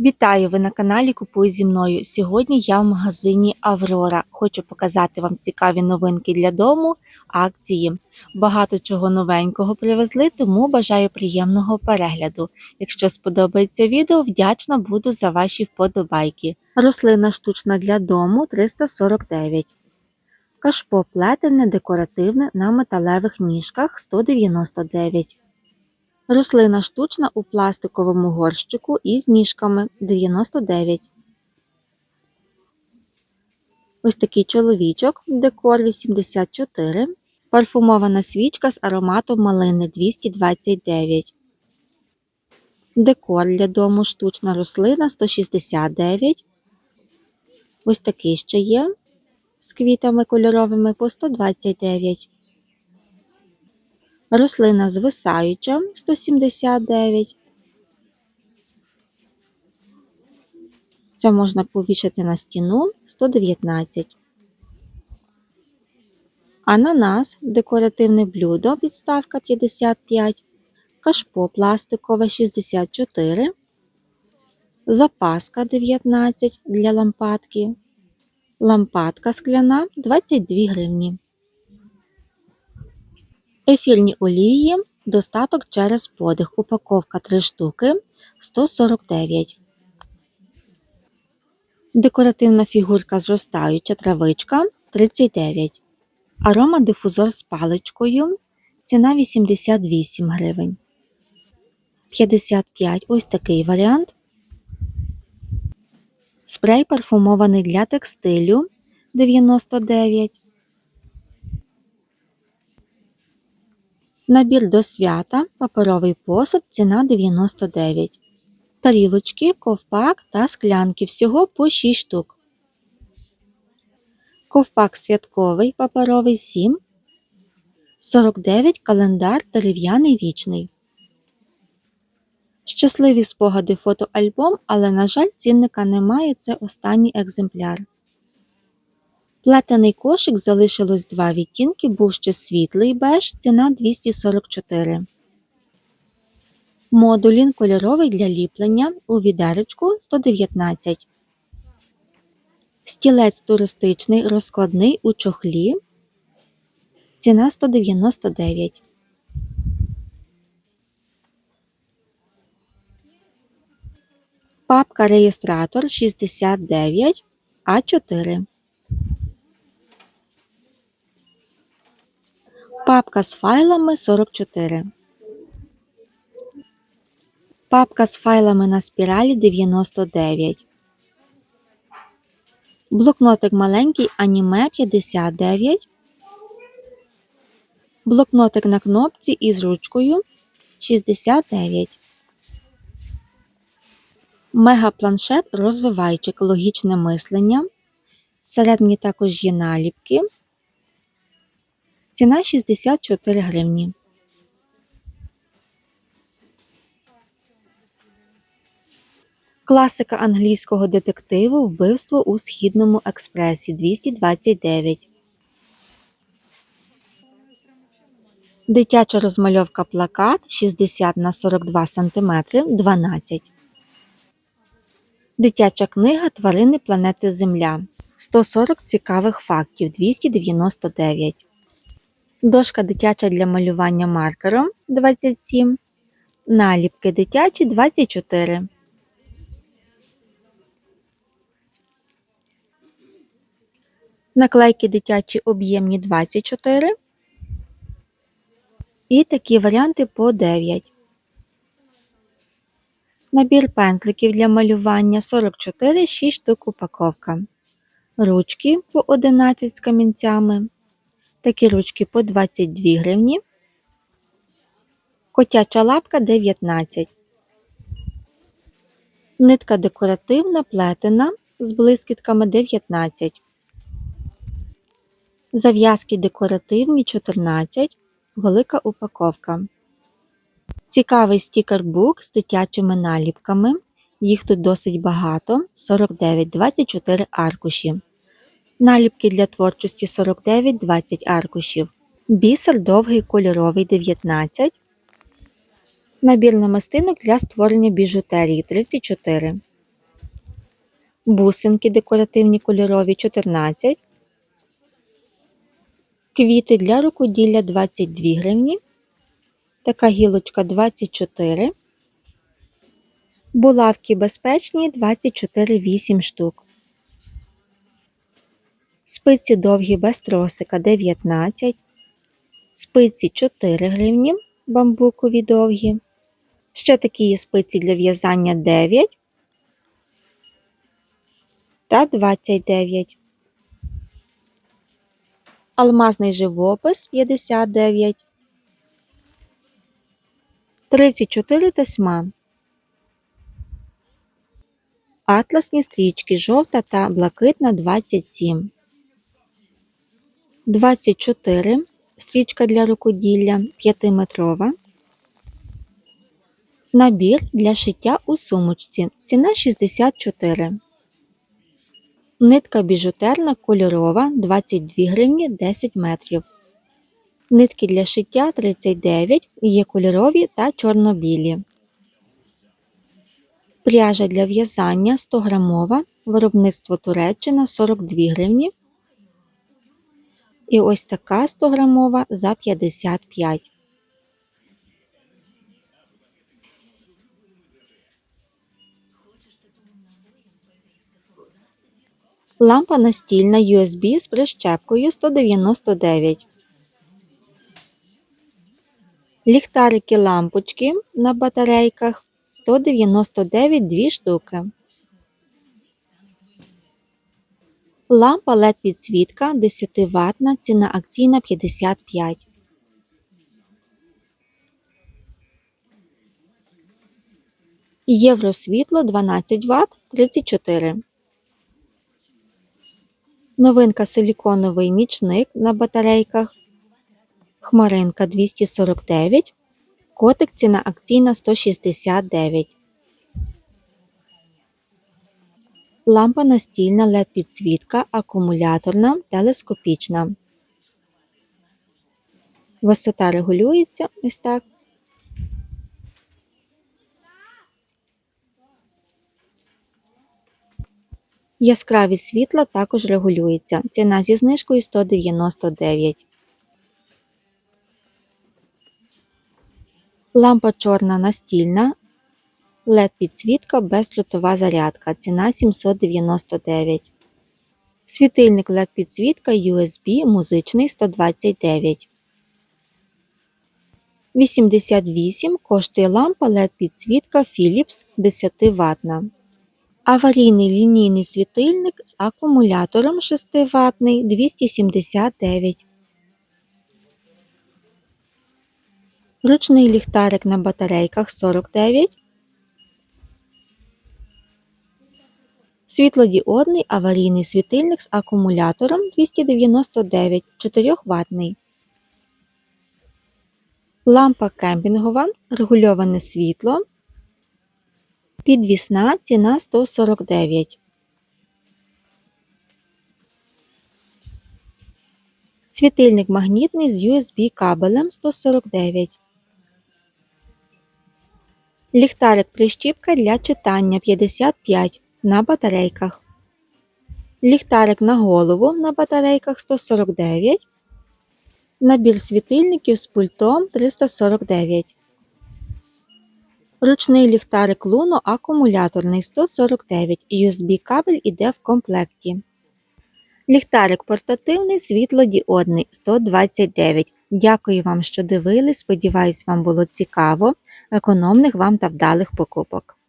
Вітаю! Ви на каналі Купуй зі мною. Сьогодні я в магазині Аврора. Хочу показати вам цікаві новинки для дому, акції. Багато чого новенького привезли, тому бажаю приємного перегляду. Якщо сподобається відео, вдячна буду за ваші вподобайки. Рослина штучна для дому 349. Кашпо плетене декоративне на металевих ніжках 199. Рослина штучна у пластиковому горщику із ніжками 99. Ось такий чоловічок, декор 84. Парфумована свічка з ароматом малини 229. Декор для дому штучна рослина 169. Ось такий ще є з квітами кольоровими по 129. Рослина звисаюча 179. Це можна повішати на стіну 119. Ананас декоративне блюдо підставка 55. Кашпо пластикове 64. Запаска 19 для лампадки. Лампадка скляна 22 гривні. Ефірні олії, достаток через подих. Упаковка 3 штуки 149. Декоративна фігурка зростаюча травичка 39. Арома дифузор з паличкою. Ціна 88 гривень. 55 ось такий варіант. Спрей парфумований для текстилю 99. Набір до свята, паперовий посуд, ціна 99. Тарілочки, ковпак та склянки всього по 6 штук. Ковпак святковий паперовий 7. 49 календар дерев'яний вічний. Щасливі спогади фотоальбом, але, на жаль, цінника немає, це останній екземпляр. Плетений кошик залишилось два відтінки, був ще світлий беж, ціна 244. Модулін кольоровий для ліплення у відеречку 119. Стілець туристичний розкладний у чохлі. Ціна 199. Папка реєстратор 69 А4. Папка з файлами 44. Папка з файлами на спіралі 99. Блокнотик маленький аніме 59. Блокнотик на кнопці із ручкою 69. Мегапланшет розвивайчик логічне мислення. Всередині також є наліпки. Ціна 64 гривні. Класика англійського детективу Вбивство у Східному експресі 229. Дитяча розмальовка плакат 60 на 42 см 12. Дитяча книга Тварини планети Земля 140 цікавих фактів 299. Дошка дитяча для малювання маркером 27. Наліпки дитячі 24. Наклейки дитячі об'ємні 24. І такі варіанти по 9. Набір пензликів для малювання 44, 6 штук упаковка. Ручки по 11 з камінцями. Такі ручки по 22 гривні. Котяча лапка 19. Нитка декоративна плетена з блискітками 19. Зав'язки декоративні 14. Велика упаковка. Цікавий стікербук з дитячими наліпками. Їх тут досить багато 49-24 аркуші. Наліпки для творчості 49-20 аркушів. Бісер довгий кольоровий 19. Набір намистинок для створення біжутерії 34. бусинки декоративні кольорові 14, квіти для рукоділля 22 гривні, така гілочка 24, булавки безпечні 24,8 штук. Спиці довгі без тросика 19, спиці 4 гривні, бамбукові довгі. Ще такі є спиці для в'язання 9 та 29. Алмазний живопис 59. 34 тесьма. Атласні стрічки жовта та блакитна 27. 24. Стрічка для рукоділля 5-метрова. Набір для шиття у сумочці. Ціна 64. Нитка біжутерна кольорова 22 гривні 10 метрів. Нитки для шиття 39 є кольорові та чорно-білі. Пряжа для в'язання 100 грамова. Виробництво Туреччина 42 гривні. І ось така 100 грамова за 55. Лампа настільна USB з прищепкою 199. Ліхтарики лампочки на батарейках 199 2 штуки. Лампа LED підсвітка 10 ватна, ціна акційна 55. Євросвітло 12 Вт 34. Новинка силіконовий нічник на батарейках. Хмаринка 249. Котик ціна акційна 169. Лампа настільна LED підсвітка, акумуляторна, телескопічна. Висота регулюється ось так. Яскравість світла також регулюється. Ціна зі знижкою 199. Лампа чорна настільна. LED підсвітка бездротова зарядка. Ціна 799. Світильник LED підсвітка USB музичний 129. 88 коштує лампа LED підсвітка Philips 10 ватна. Аварійний лінійний світильник з акумулятором 6 ватний 279. Ручний ліхтарик на батарейках 49. Світлодіодний аварійний світильник з акумулятором 299 4 ватний. Лампа кемпінгова, регульоване світло. Підвісна ціна 149. Світильник магнітний з USB кабелем 149. Ліхтарик прищіпка для читання 55 на батарейках. Ліхтарик на голову на батарейках 149. Набір світильників з пультом 349. Ручний ліхтарик Luno акумуляторний 149 USB кабель іде в комплекті. Ліхтарик портативний світлодіодний 129. Дякую вам, що дивились. Сподіваюсь, вам було цікаво. Економних вам та вдалих покупок.